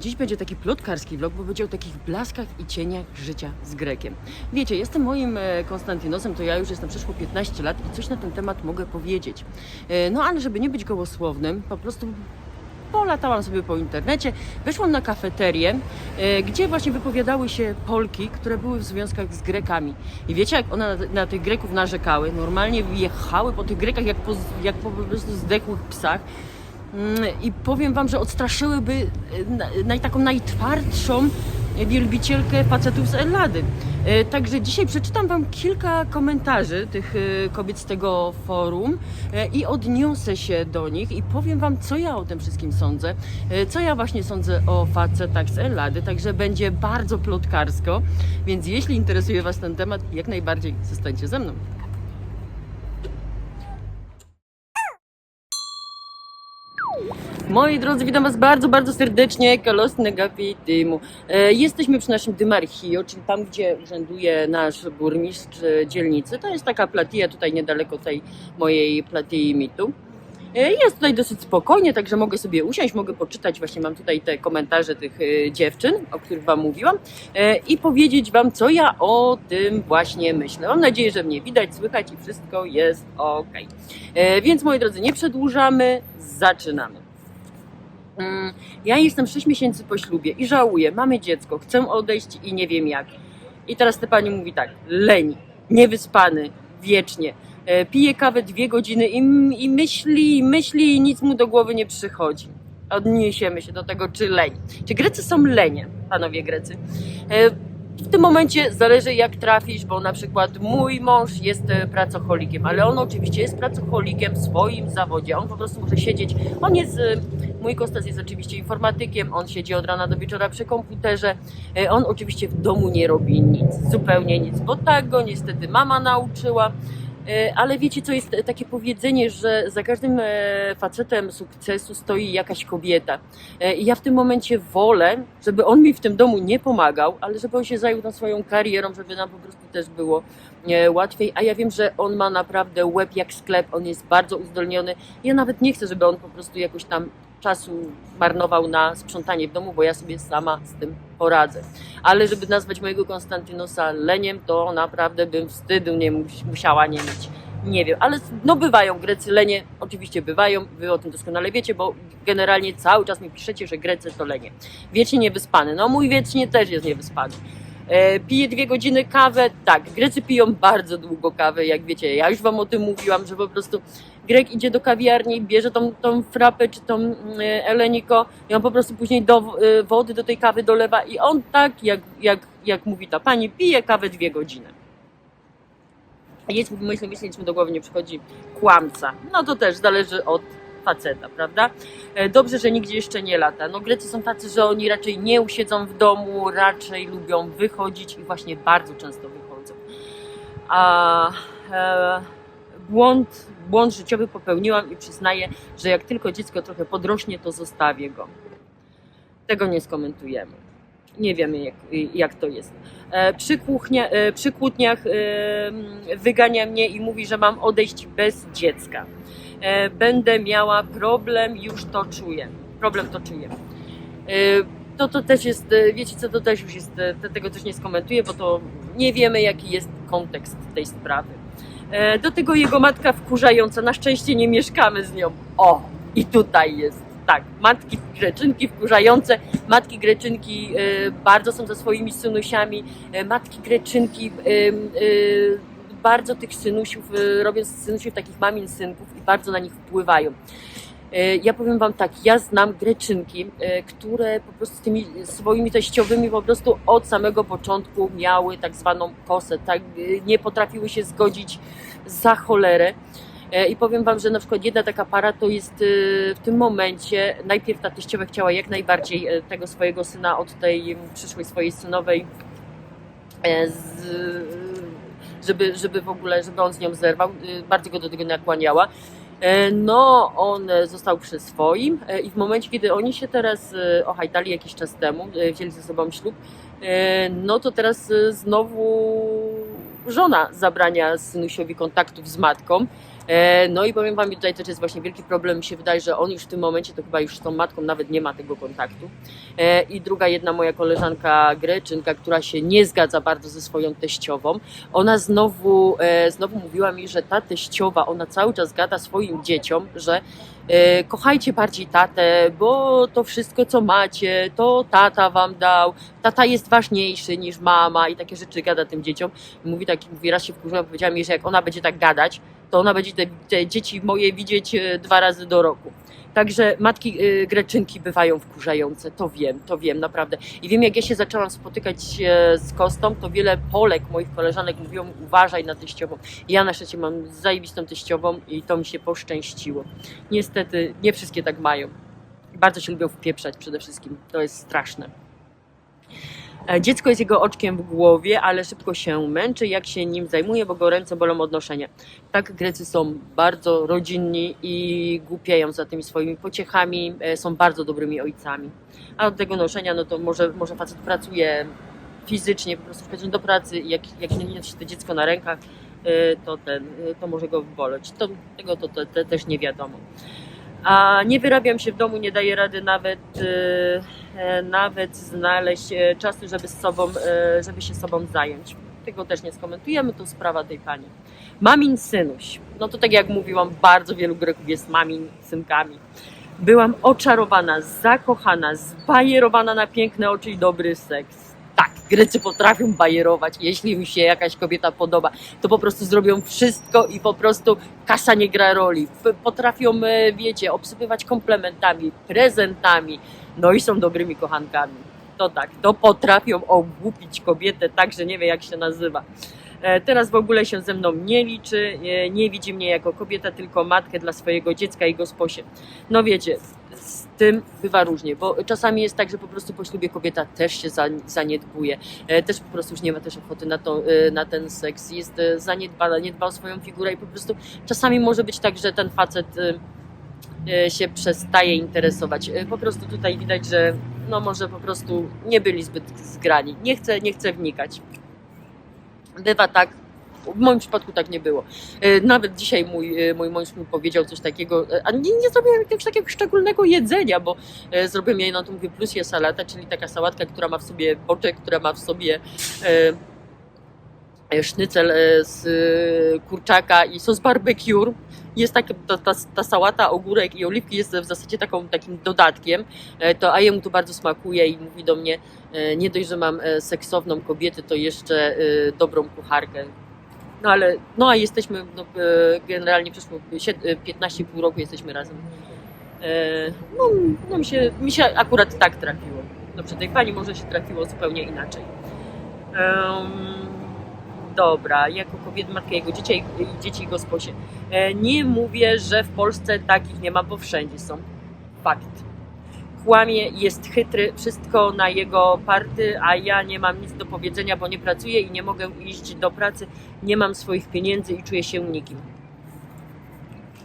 Dziś będzie taki plotkarski vlog, bo będzie o takich blaskach i cieniach życia z Grekiem. Wiecie, jestem moim e, Konstantinosem, to ja już jestem przeszło 15 lat i coś na ten temat mogę powiedzieć. E, No ale żeby nie być gołosłownym, po prostu polatałam sobie po internecie, weszłam na kafeterię, e, gdzie właśnie wypowiadały się Polki, które były w związkach z Grekami. I wiecie, jak one na, na tych Greków narzekały? Normalnie jechały po tych Grekach jak po, jak po, po prostu zdechłych psach. I powiem wam, że odstraszyłyby e, na- naj, taką najtwardszą wielbicielkę facetów z Ellady. E, Także dzisiaj przeczytam wam kilka komentarzy tych e, kobiet z tego forum i odniosę się do nich i powiem wam, co ja o tym wszystkim sądzę, co ja właśnie sądzę o facetach z Ellady, także będzie bardzo plotkarsko, więc jeśli interesuje was ten temat, jak najbardziej zostańcie ze mną. Moi drodzy, witam Was bardzo, bardzo serdecznie. Kalos Negapi Dymu. E, Jesteśmy przy naszym Dymarchio, czyli tam, gdzie urzęduje nasz burmistrz dzielnicy. To jest taka platija tutaj niedaleko tej mojej platii mitu. E, Jest tutaj dosyć spokojnie, także mogę sobie usiąść, mogę poczytać. Właśnie mam tutaj te komentarze tych e, dziewczyn, o których Wam mówiłam, i powiedzieć Wam, co ja o tym właśnie myślę. Mam nadzieję, że mnie widać, słychać i wszystko jest ok. Więc moi drodzy, nie przedłużamy, zaczynamy. Ja jestem 6 miesięcy po ślubie i żałuję, mamy dziecko, chcę odejść i nie wiem jak. I teraz ta pani mówi tak, leni, niewyspany, wiecznie, e, pije kawę dwie godziny i, i myśli, myśli i nic mu do głowy nie przychodzi. Odniesiemy się do tego, czy leń. Czy Grecy są lenie, panowie Grecy? E, W tym momencie zależy jak trafisz, bo na przykład mój mąż jest e, pracocholikiem, ale on oczywiście jest pracocholikiem w swoim zawodzie. On po prostu może siedzieć. On jest, mój Kostas jest oczywiście informatykiem, on siedzi od rana do wieczora przy komputerze. E, On oczywiście w domu nie robi nic, zupełnie nic, bo tak go niestety mama nauczyła. E, Ale wiecie, co jest takie powiedzenie, że za każdym e, facetem sukcesu stoi jakaś kobieta. I ja w tym momencie wolę, żeby on mi w tym domu nie pomagał, ale żeby on się zajął tą swoją karierą, żeby nam po prostu też było łatwiej. A ja wiem, że on ma naprawdę łeb jak sklep, on jest bardzo uzdolniony. Ja nawet nie chcę, żeby on po prostu jakoś tam czasu marnował na sprzątanie w domu, bo ja sobie sama z tym poradzę. Ale żeby nazwać mojego Konstantynosa leniem, to naprawdę bym wstydu nie mus- musiała nie mieć. Nie wiem, ale no bywają Grecy lenie, oczywiście bywają, wy o tym doskonale wiecie, bo generalnie cały czas mi piszecie, że Grecy to lenie. Wiecznie niewyspany, no mój wiecznie też jest niewyspany. E, pije dwie godziny kawę, tak, Grecy piją bardzo długo kawę, jak wiecie, ja już wam o tym mówiłam, że po prostu Grek idzie do kawiarni, bierze tą, tą frapę czy tą mm, eleniko i on po prostu później do e, wody, do tej kawy dolewa i on tak, jak, jak, jak mówi ta pani, pije kawę dwie godziny. Jest, myślę, myślę, nic mi do głowy nie przychodzi, kłamca. No to też zależy od faceta, prawda? E, Dobrze, że nigdzie jeszcze nie lata. No Grecy są tacy, że oni raczej nie usiedzą w domu, raczej lubią wychodzić i właśnie bardzo często wychodzą. A e, błąd, błąd życiowy popełniłam i przyznaję, że jak tylko dziecko trochę podrośnie, to zostawię go. Tego nie skomentujemy. Nie wiemy, jak, jak to jest. E, Przy, kuchnia, e, przy kłótniach e, wygania mnie i mówi, że mam odejść bez dziecka. E, Będę miała problem, już to czuję. Problem to czuję. E, To, to też jest, e, wiecie co, to też już jest, te- tego też nie skomentuję, bo to nie wiemy, jaki jest kontekst tej sprawy. Do tego jego matka wkurzająca, na szczęście nie mieszkamy z nią. O, i tutaj jest. Tak, matki greczynki wkurzające, matki greczynki bardzo są ze swoimi synusiami, matki greczynki bardzo tych synusiów, e, robią synusiów takich mamin synków i bardzo na nich wpływają. E, Ja powiem Wam tak, ja znam greczynki, e, które po prostu tymi swoimi teściowymi po prostu od samego początku miały tak zwaną kosę, tak, nie potrafiły się zgodzić za cholerę. I powiem Wam, że na przykład jedna taka para to jest w tym momencie, najpierw ta teściowa chciała jak najbardziej tego swojego syna od tej przyszłej swojej synowej z, żeby, żeby w ogóle, żeby on z nią zerwał, e, bardzo go do tego nakłaniała. E, No, on został przy swoim e, i w momencie, kiedy oni się teraz e, ohajtali jakiś czas temu, e, wzięli ze sobą ślub, no to teraz znowu żona zabrania synusiowi kontaktów z matką. E, No i powiem Wam, tutaj też jest właśnie wielki problem. Mi się wydaje, że on już w tym momencie to chyba już z tą matką nawet nie ma tego kontaktu. E, I druga jedna moja koleżanka Greczynka, która się nie zgadza bardzo ze swoją teściową, ona znowu, e, znowu mówiła mi, że ta teściowa, ona cały czas gada swoim dzieciom, że kochajcie bardziej tatę, bo to wszystko co macie, to tata wam dał, tata jest ważniejszy niż mama i takie rzeczy gada tym dzieciom. Mówi tak, mówi, raz się wkurzyła, powiedziała mi, że jak ona będzie tak gadać, to ona będzie te, te dzieci moje widzieć e, dwa razy do roku. Także matki y, Greczynki bywają wkurzające, to wiem, to wiem, naprawdę. I wiem, jak ja się zaczęłam spotykać e, z Kostą, to wiele Polek, moich koleżanek mówią, uważaj na teściową. Ja na szczęście mam zajebistą teściową i to mi się poszczęściło. Niestety, nie wszystkie tak mają. Bardzo się lubią wpieprzać przede wszystkim, to jest straszne. E, Dziecko jest jego oczkiem w głowie, ale szybko się męczy, jak się nim zajmuje, bo go ręce bolą od noszenia. Tak, Grecy są bardzo rodzinni i głupieją za tymi swoimi pociechami, e, są bardzo dobrymi ojcami. A od tego noszenia, no to może, może facet pracuje fizycznie, po prostu wchodzi do pracy i jak, jak nie nosi to dziecko na rękach, e, to ten, to może go boleć. To, tego to, to, to też nie wiadomo. A nie wyrabiam się w domu, nie daję rady nawet, e, nawet znaleźć e, czasu, żeby, z sobą, e, żeby się sobą zająć. Tego też nie skomentujemy, to sprawa tej pani. Mamin synuś. No to tak jak mówiłam, bardzo wielu Greków jest mamin synkami. Byłam oczarowana, zakochana, zbajerowana na piękne oczy i dobry seks. Tak, Grecy potrafią bajerować. Jeśli mi się jakaś kobieta podoba, to po prostu zrobią wszystko i po prostu kasa nie gra roli. Potrafią, e, wiecie, obsypywać komplementami, prezentami, no i są dobrymi kochankami. To tak, to potrafią ogłupić kobietę tak, że nie wie jak się nazywa. E, Teraz w ogóle się ze mną nie liczy, e, nie widzi mnie jako kobieta, tylko matkę dla swojego dziecka i gosposie. No wiecie, z tym bywa różnie, bo czasami jest tak, że po prostu po ślubie kobieta też się za- zaniedbuje, e, też po prostu już nie ma też ochoty na, to, e, na ten seks, jest zaniedbana, nie dba o swoją figurę i po prostu czasami może być tak, że ten facet się przestaje interesować. E, Po prostu tutaj widać, że no może po prostu nie byli zbyt zgrani. Nie chcę, nie chcę wnikać. Bywa tak. W moim przypadku tak nie było. E, Nawet dzisiaj mój, e, mój mąż mi powiedział coś takiego, e, a nie, nie zrobiłem jakiegoś takiego szczególnego jedzenia, bo e, zrobiłem jej, no to mówię, plus jest salata, czyli taka sałatka, która ma w sobie boczek, która ma w sobie e, e, sznycel e, z e, kurczaka i sos barbecue. Jest tak, ta, ta, ta sałata, ogórek i oliwki jest w zasadzie taką, takim dodatkiem, e, to a jemu to bardzo smakuje i mówi do mnie, nie dość, że mam seksowną kobietę, to jeszcze dobrą kucharkę. No ale, no a jesteśmy, no, generalnie przeszło sied- e, 15,5 roku jesteśmy razem. No, no mi, się, mi się akurat tak trafiło. Dobrze, tej pani może się trafiło zupełnie inaczej. Em, dobra, jako kobieta, matka jego dzieci i dzieci i gosposie. E, Nie mówię, że w Polsce takich nie ma, bo wszędzie są. Fakt. Kłamie, jest chytry, wszystko na jego party, a ja nie mam nic do powiedzenia, bo nie pracuję i nie mogę iść do pracy, nie mam swoich pieniędzy i czuję się nikim.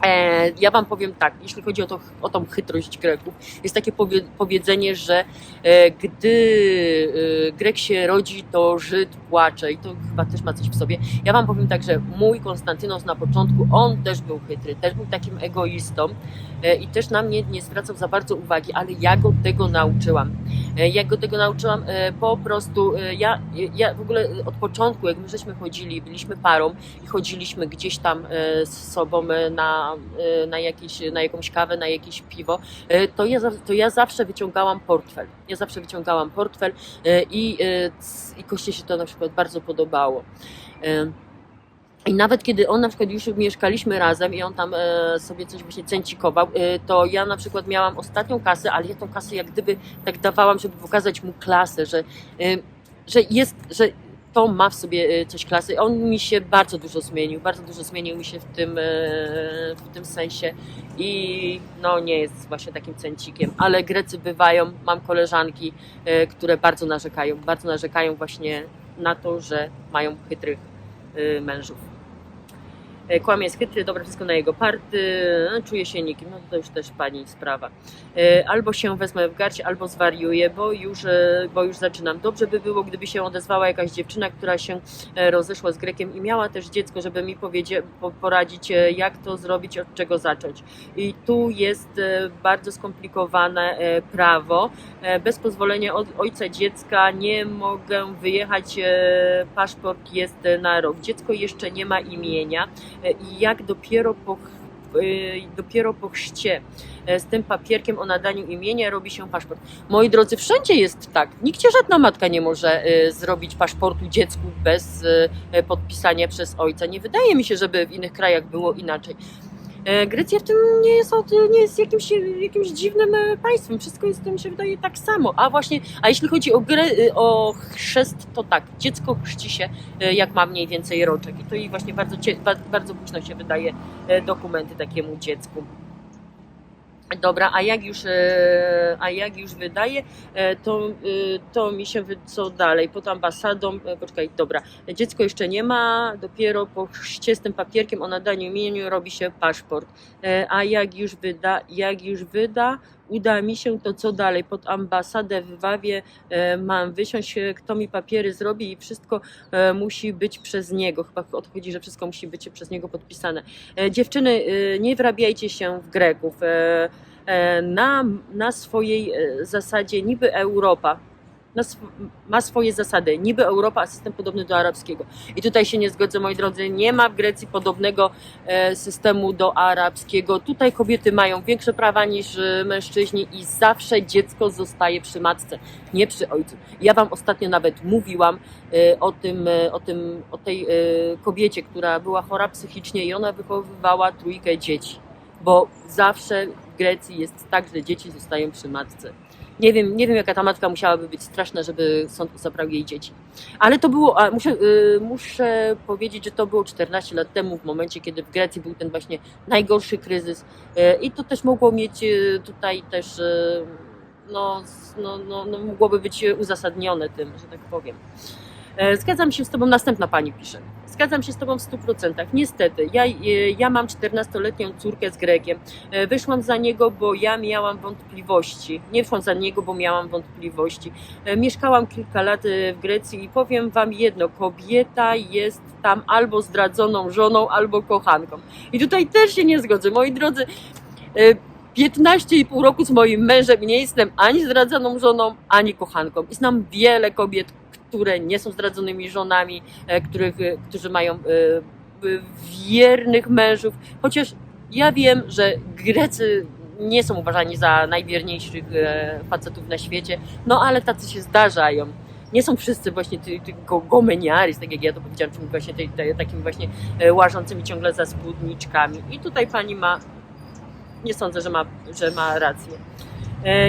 E, ja wam powiem tak, jeśli chodzi o, to, o tą chytrość Greków, jest takie powie, powiedzenie, że e, gdy e, Grek się rodzi, to Żyd płacze i to chyba też ma coś w sobie. Ja wam powiem tak, że mój Konstantynos na początku, on też był chytry, też był takim egoistą i też na mnie nie zwracał za bardzo uwagi, ale ja go tego nauczyłam. Ja go tego nauczyłam po prostu, ja, ja w ogóle od początku, jak my żeśmy chodzili, byliśmy parą i chodziliśmy gdzieś tam z sobą e, na, e, na, jakieś, na jakąś kawę, na jakieś piwo, e, to ja, to ja zawsze wyciągałam portfel. Ja zawsze wyciągałam portfel e, i, i Koście się to na przykład bardzo podobało. I nawet kiedy on na przykład już mieszkaliśmy razem i on tam e, sobie coś właśnie cęcikował, e, to ja na przykład miałam ostatnią kasę, ale ja tą kasę jak gdyby tak dawałam, żeby pokazać mu klasę, że, e, że jest, że to ma w sobie e, coś klasy. On mi się bardzo dużo zmienił, bardzo dużo zmienił mi się w tym, e, w tym sensie i no nie jest właśnie takim cęcikiem, ale Grecy bywają, mam koleżanki, e, które bardzo narzekają, bardzo narzekają właśnie na to, że mają chytrych mężów. E, Kłamie jest chytry, dobra, wszystko na jego party, no, czuje się nikim, no to już też pani sprawa. E, Albo się wezmę w garść, albo zwariuję, bo już, e, bo już zaczynam. Dobrze by było, gdyby się odezwała jakaś dziewczyna, która się rozeszła z Grekiem i miała też dziecko, żeby mi poradzić, jak to zrobić, od czego zacząć. I tu jest bardzo skomplikowane prawo. Bez pozwolenia ojca dziecka nie mogę wyjechać, paszport jest na rok. Dziecko jeszcze nie ma imienia i jak dopiero po e, dopiero po e, z tym papierkiem o nadaniu imienia robi się paszport. Moi drodzy, wszędzie jest tak. Nigdzie żadna matka nie może e, zrobić paszportu dziecku bez e, podpisania przez ojca. Nie wydaje mi się, żeby w innych krajach było inaczej. E, Grecja w tym nie jest, nie jest jakimś, jakimś dziwnym e, państwem. Wszystko jest, to mi się wydaje, tak samo. A właśnie, a jeśli chodzi o, grę, e, o chrzest, to tak, dziecko chrzci się, e, jak ma mniej więcej roczek. I to jej właśnie bardzo, bardzo późno się wydaje dokumenty takiemu dziecku. Dobra, a jak już, e, a jak już wydaje, e, to, e, to mi się wy, co dalej, pod ambasadą, poczekaj, dobra, dziecko jeszcze nie ma, dopiero po chrzcie z tym papierkiem o nadaniu imieniu robi się paszport, a jak już wyda, jak już wyda, uda mi się, to co dalej, pod ambasadę w Wawie e, mam wysiąść, e, kto mi papiery zrobi i wszystko e, musi być przez niego, chyba odchodzi, że wszystko musi być przez niego podpisane. Dziewczyny, nie wrabiajcie się w Greków. Na, na swojej zasadzie niby Europa ma swoje zasady. Niby Europa, a system podobny do arabskiego. I tutaj się nie zgodzę, moi drodzy. Nie ma w Grecji podobnego e, systemu do arabskiego. Tutaj kobiety mają większe prawa niż e, mężczyźni i zawsze dziecko zostaje przy matce, nie przy ojcu. Ja wam ostatnio nawet mówiłam e, o tym, o tym, o tej kobiecie, która była chora psychicznie i ona wychowywała trójkę dzieci. Bo zawsze w Grecji jest tak, że dzieci zostają przy matce. Nie wiem, nie wiem, jaka ta matka musiałaby być straszna, żeby sąd zabrał jej dzieci. Ale to było, a muszę, y, muszę powiedzieć, że to było 14 lat temu, w momencie, kiedy w Grecji był ten właśnie najgorszy kryzys. Y, I to też mogło mieć y, tutaj też, y, no, no, no, no mogłoby być uzasadnione tym, że tak powiem. E, Zgadzam się z Tobą, następna pani pisze. Zgadzam się z Tobą w 100%. Niestety, ja, e, ja mam 14-letnią córkę z Grekiem. E, Wyszłam za niego, bo ja miałam wątpliwości. Nie wyszłam za niego, bo miałam wątpliwości. Mieszkałam kilka lat w Grecji i powiem Wam jedno: kobieta jest tam albo zdradzoną żoną, albo kochanką. I tutaj też się nie zgodzę. Moi drodzy, e, 15,5 roku z moim mężem nie jestem ani zdradzoną żoną, ani kochanką. I znam wiele kobiet, które nie są zdradzonymi żonami, e, których, e, którzy mają e, wiernych mężów, chociaż ja wiem, że Grecy nie są uważani za najwierniejszych facetów na świecie, no ale tacy się zdarzają. Nie są wszyscy właśnie ty, ty go- gomeniaris, tak jak ja to powiedziałam, czyli właśnie tej, tej, takimi właśnie łażącymi ciągle za spódniczkami. I tutaj pani ma, nie sądzę, że ma, że ma rację.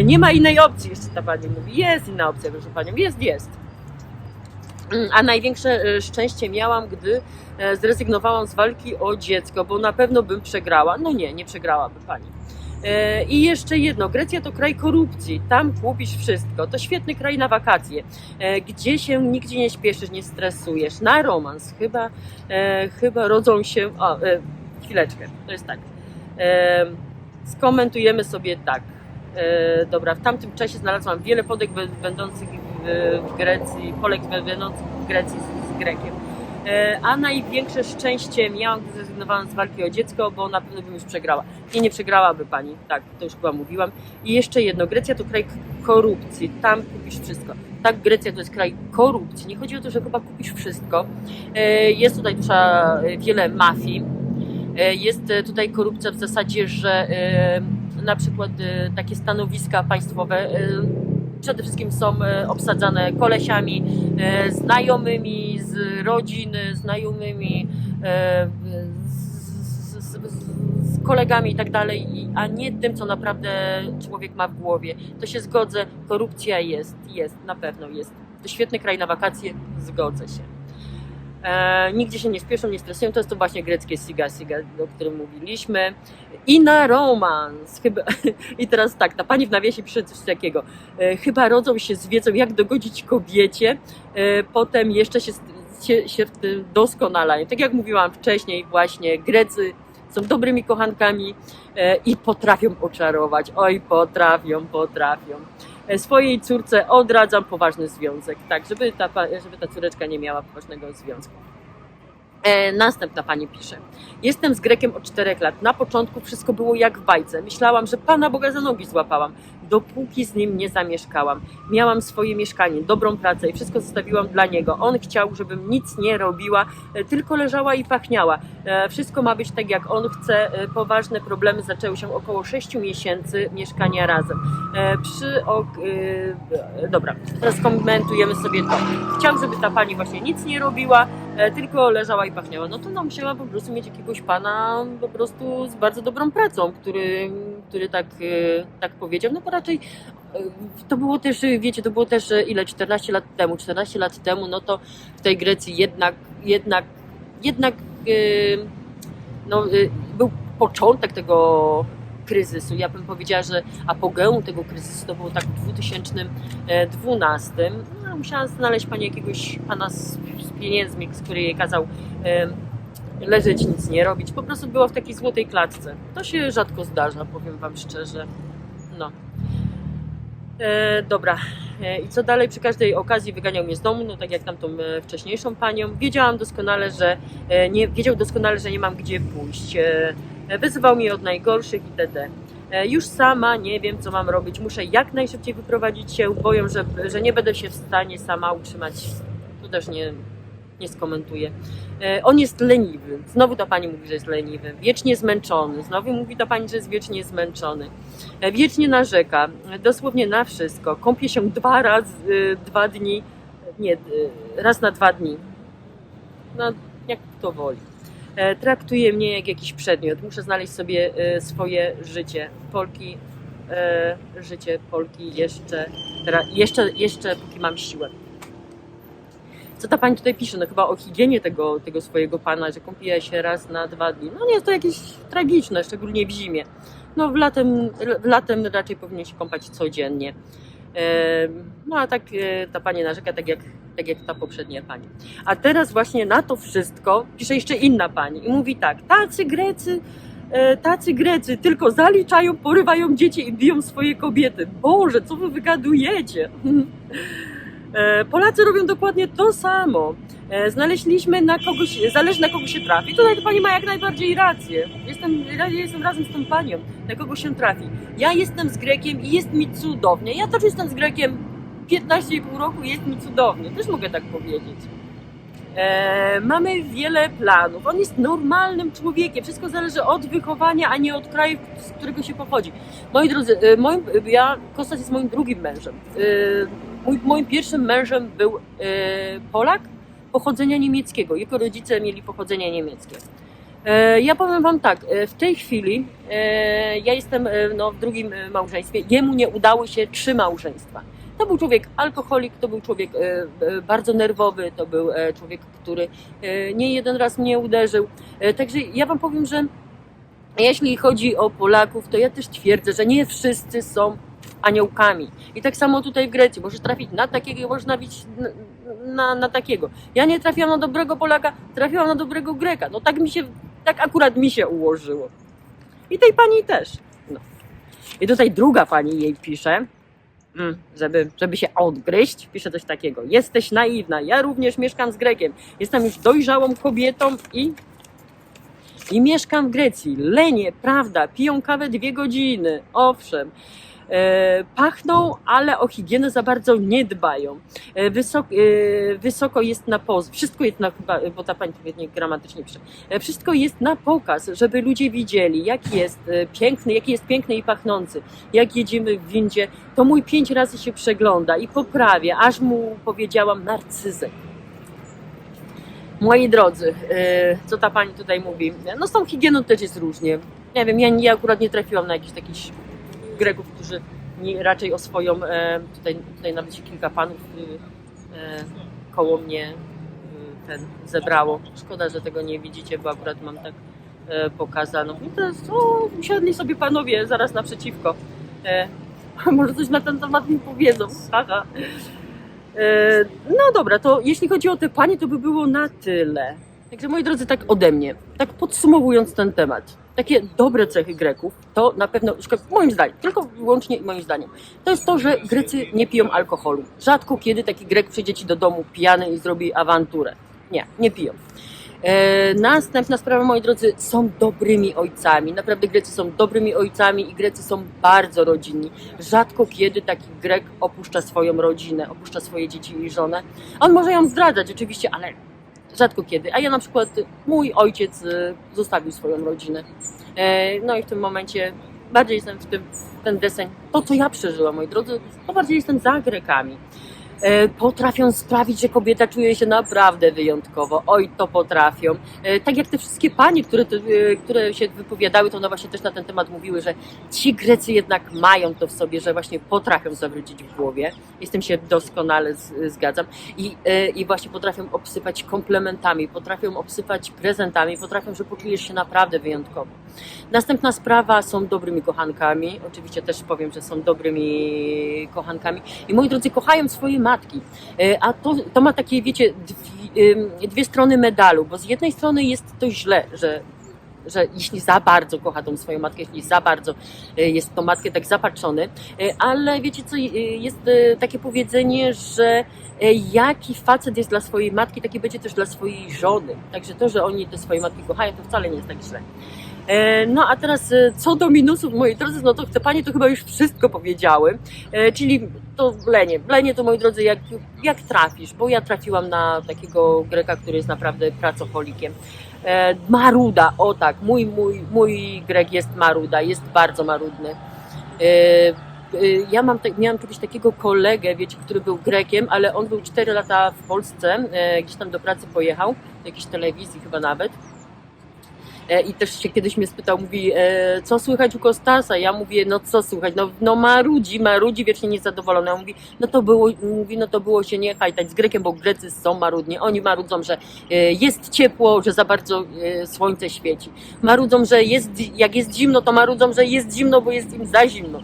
Nie ma innej opcji, jeszcze ta pani mówi. Jest inna opcja, proszę panią, jest, jest. A największe e, szczęście miałam, gdy e, zrezygnowałam z walki o dziecko, bo na pewno bym przegrała. No nie, nie przegrałaby pani. E, I jeszcze jedno, Grecja to kraj korupcji, tam kupisz wszystko. To świetny kraj na wakacje, gdzie się nigdzie nie śpieszysz, nie stresujesz. Na romans chyba, chyba rodzą się. O, chwileczkę, to jest tak. Skomentujemy sobie tak. Dobra, w tamtym czasie znalazłam wiele podek bę- będących w, w Grecji, Polek będących w Grecji z, z Grekiem. E, a największe szczęście miałam, gdy zrezygnowałam z walki o dziecko, bo na pewno bym już przegrała. Nie, nie przegrałaby pani, tak, to już chyba mówiłam. I jeszcze jedno, Grecja to kraj korupcji, tam kupisz wszystko. Tak, Grecja to jest kraj korupcji. Nie chodzi o to, że chyba kupisz wszystko. E, Jest tutaj duża, wiele mafii. Jest tutaj korupcja w zasadzie, że na przykład takie stanowiska państwowe przede wszystkim są e, obsadzane kolesiami, e, znajomymi z rodziny, znajomymi, e, z, z, z, kolegami i tak dalej, a nie tym, co naprawdę człowiek ma w głowie. To się zgodzę, korupcja jest, jest, na pewno jest. To świetny kraj na wakacje, zgodzę się. E, nigdzie się nie spieszą, nie stresują. To jest to właśnie greckie siga siga, o którym mówiliśmy. I na romans. Chyba, I teraz tak, ta pani w nawiasie pisze coś takiego. E, chyba rodzą się z wiedzą, jak dogodzić kobiecie, e, potem jeszcze się się, się doskonalają. Tak jak mówiłam wcześniej, właśnie Grecy są dobrymi kochankami e, i potrafią oczarować. Oj, potrafią, potrafią. E, Swojej córce odradzam poważny związek, tak, żeby ta, żeby ta córeczka nie miała poważnego związku. E, następna pani pisze. Jestem z Grekiem od czterech lat. Na początku wszystko było jak w bajce. Myślałam, że Pana Boga za nogi złapałam, dopóki z nim nie zamieszkałam. Miałam swoje mieszkanie, dobrą pracę i wszystko zostawiłam dla niego. On chciał, żebym nic nie robiła, e, tylko leżała i pachniała. E, Wszystko ma być tak, jak on chce. E, Poważne problemy zaczęły się około 6 miesięcy mieszkania razem. Przy ok... Dobra, teraz komentujemy sobie to. Chciał, żeby ta pani właśnie nic nie robiła, tylko leżała i pachniała. No to no, musiała po prostu mieć jakiegoś pana po prostu z bardzo dobrą pracą, który, który tak, e, tak powiedział. No bo raczej e, to było też, e, wiecie, to było też e, ile, 14 lat temu, 14 lat temu, no to w tej Grecji jednak, jednak, jednak e, no, e, był początek tego kryzysu. Ja bym powiedziała, że apogeum tego kryzysu to było tak w 2012. No, musiałam znaleźć pani jakiegoś pana z, z pieniędzmi, z której kazał leżeć, nic nie robić. Po prostu była w takiej złotej klatce. To się rzadko zdarza, powiem wam szczerze. No. E, dobra. E, I co dalej? Przy każdej okazji wyganiał mnie z domu, no tak jak tamtą e, wcześniejszą panią. Wiedziałam doskonale, że e, nie, wiedział doskonale, że nie mam gdzie pójść. E, e, wyzywał mnie od najgorszych itd. E, Już sama nie wiem, co mam robić. Muszę jak najszybciej wyprowadzić się. Boję, że, że nie będę się w stanie sama utrzymać. Tu też nie, nie skomentuję. E, On jest leniwy. Znowu ta pani mówi, że jest leniwy. Wiecznie zmęczony. Znowu mówi ta pani, że jest wiecznie zmęczony. E, Wiecznie narzeka. E, Dosłownie na wszystko. Kąpie się dwa razy, dwa dni. Nie, raz na dwa dni. No, jak kto woli. Traktuje mnie jak jakiś przedmiot. Muszę znaleźć sobie swoje życie. Polki, życie Polki jeszcze, jeszcze, jeszcze póki mam siłę. Co ta pani tutaj pisze? No chyba o higienie tego, tego swojego pana, że kąpie się raz na dwa dni. No nie jest to jakieś tragiczne, szczególnie w zimie. No w latem, w latem raczej powinien się kąpać codziennie. No a tak e, ta pani narzeka, tak jak, tak jak ta poprzednia pani. A teraz właśnie na to wszystko pisze jeszcze inna pani i mówi tak, tacy Grecy, e, tacy Grecy tylko zaliczają, porywają dzieci i biją swoje kobiety. Boże, co wy wygadujecie? E, Polacy robią dokładnie to samo. E, Znaleźliśmy na kogoś, zależy na kogo się trafi. Tutaj to pani ma jak najbardziej rację. Jestem, jestem razem z tą panią, na kogo się trafi. Ja jestem z Grekiem i jest mi cudownie. Ja też jestem z Grekiem 15,5 roku i jest mi cudownie. Też mogę tak powiedzieć. E, mamy wiele planów. On jest normalnym człowiekiem. Wszystko zależy od wychowania, a nie od kraju, z którego się pochodzi. Moi drodzy, e, moim, ja, Kostas jest moim drugim mężem. E, mój, moim pierwszym mężem był e, Polak pochodzenia niemieckiego. Jego rodzice mieli pochodzenie niemieckie. E, Ja powiem Wam tak, e, w tej chwili e, ja jestem e, no, w drugim małżeństwie. Jemu nie udały się trzy małżeństwa. To był człowiek alkoholik, to był człowiek bardzo nerwowy, to był człowiek, który nie jeden raz mnie uderzył. Także ja Wam powiem, że jeśli chodzi o Polaków, to ja też twierdzę, że nie wszyscy są aniołkami. I tak samo tutaj w Grecji. Możesz trafić na takiego, możesz trafić na, na, na takiego. Ja nie trafiłam na dobrego Polaka, trafiłam na dobrego Greka. No tak mi się, tak akurat mi się ułożyło. I tej pani też. No. I tutaj druga pani jej pisze, mm, żeby, żeby się odgryźć, pisze coś takiego. Jesteś naiwna, ja również mieszkam z Grekiem. Jestem już dojrzałą kobietą i i mieszkam w Grecji. Lenie, prawda, piją kawę dwie godziny, owszem. E, pachną, ale o higienę za bardzo nie dbają. E, wysoko, e, wysoko jest na poz, wszystko jest na, bo ta pani pewnie gramatycznie pisze, wszystko jest na pokaz, żeby ludzie widzieli, jaki jest piękny, jaki jest piękny i pachnący. Jak jedziemy w windzie, to mój pięć razy się przegląda i poprawia, aż mu powiedziałam narcyzek. Moi drodzy, co ta pani tutaj mówi? No z tą higieną też jest różnie. Nie wiem, ja, ja akurat nie trafiłam na jakichś takich Greków, którzy nie, raczej o swoją, e, tutaj, tutaj nawet się kilka panów e, e, koło mnie e, ten zebrało. Szkoda, że tego nie widzicie, bo akurat mam tak e, pokazano. I teraz o, usiadli sobie panowie zaraz naprzeciwko. E, może coś na ten temat mi powiedzą. E, No dobra, to jeśli chodzi o te panie, to by było na tyle. Także moi drodzy, tak ode mnie, tak podsumowując ten temat, takie dobre cechy Greków, to na pewno, moim zdaniem, tylko wyłącznie moim zdaniem, to jest to, że Grecy nie piją alkoholu. Rzadko kiedy taki Grek przyjdzie ci do domu pijany i zrobi awanturę. Nie, nie piją. E, następna sprawa, moi drodzy, są dobrymi ojcami. Naprawdę Grecy są dobrymi ojcami i Grecy są bardzo rodzinni. Rzadko kiedy taki Grek opuszcza swoją rodzinę, opuszcza swoje dzieci i żonę. On może ją zdradzać oczywiście, ale rzadko kiedy. A ja na przykład, mój ojciec e, zostawił swoją rodzinę. E, no i w tym momencie bardziej jestem w tym, ten deseń, to co ja przeżyłam, moi drodzy, to bardziej jestem za Grekami potrafią sprawić, że kobieta czuje się naprawdę wyjątkowo. Oj, to potrafią. E, Tak jak te wszystkie panie, które, e, które się wypowiadały, to one właśnie też na ten temat mówiły, że ci Grecy jednak mają to w sobie, że właśnie potrafią zawrócić w głowie. Jestem się doskonale zgadzam. I, e, I właśnie potrafią obsypać komplementami, potrafią obsypać prezentami, potrafią, że poczujesz się naprawdę wyjątkowo. Następna sprawa, są dobrymi kochankami. Oczywiście też powiem, że są dobrymi kochankami. I moi drodzy, kochają swoje matki. E, A to, to ma takie, wiecie, dwie, dwie strony medalu, bo z jednej strony jest to źle, że że jeśli za bardzo kocha tą swoją matkę, jeśli za bardzo e, jest tą matkę tak zapatrzony, e, ale wiecie co, jest takie powiedzenie, że jaki facet jest dla swojej matki, taki będzie też dla swojej żony. Także to, że oni te swoje matki kochają, to wcale nie jest tak źle. E, No a teraz e, co do minusów, moi drodzy, no to te panie to chyba już wszystko powiedziały, E, czyli to lenie. Lenie to, moi drodzy, jak, jak trafisz, bo ja trafiłam na takiego Greka, który jest naprawdę pracocholikiem. Maruda, o tak, mój, mój, mój Grek jest maruda, jest bardzo marudny. Ja mam, miałam kiedyś takiego kolegę, wiecie, który był Grekiem, ale on był 4 lata w Polsce, gdzieś tam do pracy pojechał, do jakiejś telewizji chyba nawet. E, I też się kiedyś mnie spytał, mówi, e, co słychać u Kostasa? Ja mówię, no co słychać? No, no marudzi, marudzi, wiecznie niezadowolony. On mówi, no to było, mówi, no to było się nie hajtać z Grekiem, bo Grecy są marudni. Oni marudzą, że e, jest ciepło, że za bardzo słońce świeci. Marudzą, że jest, jak jest zimno, to marudzą, że jest zimno, bo jest im za zimno.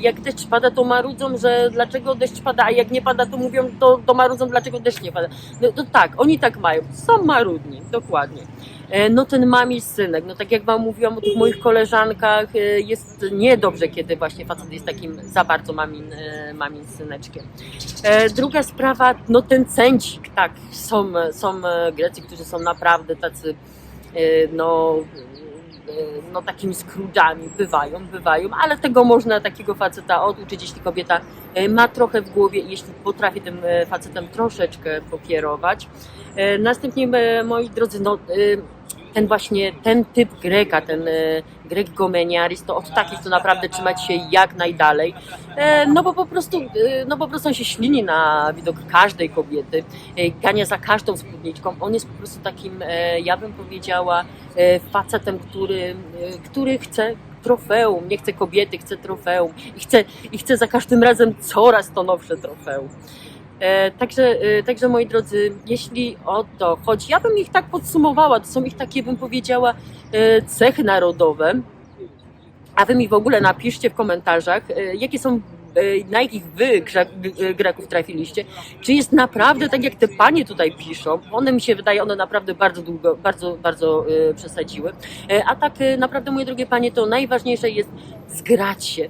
Jak deszcz pada, to marudzą, że dlaczego deszcz pada, a jak nie pada, to mówią, to, to marudzą, dlaczego deszcz nie pada. No to tak, oni tak mają. Są marudni, dokładnie. E, No ten mami synek, no tak jak wam mówiłam o tych moich koleżankach, e, jest niedobrze, kiedy właśnie facet jest takim za bardzo mamin, e, mamin syneczkiem. Druga sprawa, no ten cęcik, tak, są, są Grecy, którzy są naprawdę tacy, no, no takimi skródżami, bywają, bywają, ale tego można takiego faceta oduczyć, jeśli kobieta e, ma trochę w głowie i jeśli potrafi tym e, facetem troszeczkę pokierować. Następnie, moi drodzy, no, ten właśnie, ten typ Greka, ten e, Grek Gomeniaris, to od takich to naprawdę trzymać się jak najdalej. E, No bo po prostu, e, no po prostu on się ślini na widok każdej kobiety, gania za każdą spódniczką. On jest po prostu takim, ja bym powiedziała, facetem, który, który chce trofeum, nie chce kobiety, chce trofeum i chce, i chce za każdym razem coraz to nowsze trofeum. E, Także, e, także moi drodzy, jeśli o to chodzi, ja bym ich tak podsumowała, to są ich takie, bym powiedziała, e, cechy narodowe, a wy mi w ogóle napiszcie w komentarzach, jakie są, na jakich wy Greków trafiliście, czy jest naprawdę tak, jak te panie tutaj piszą, one mi się wydaje, one naprawdę bardzo długo, bardzo, bardzo przesadziły, a tak naprawdę, moje drogie panie, to najważniejsze jest zgrać się,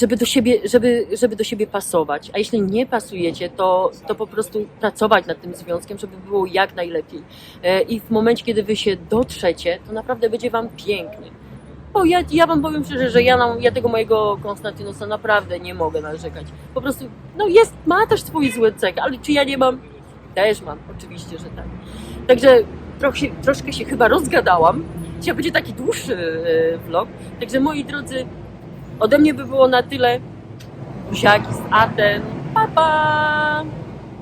żeby do siebie, żeby, żeby do siebie pasować. A jeśli nie pasujecie, to, to po prostu pracować nad tym związkiem, żeby było jak najlepiej. E, I w momencie, kiedy wy się dotrzecie, to naprawdę będzie wam pięknie. Bo ja, ja wam powiem szczerze, że ja, na, ja tego mojego Konstantynosa naprawdę nie mogę narzekać. Po prostu, no jest, ma też swoje złe cechy, ale czy ja nie mam? Też mam, oczywiście, że tak. Także trochę, troszkę się chyba rozgadałam. Dzisiaj będzie taki dłuższy e, vlog. Także moi drodzy, Ode mnie by było na tyle. Buziaki z Aten. Pa, pa!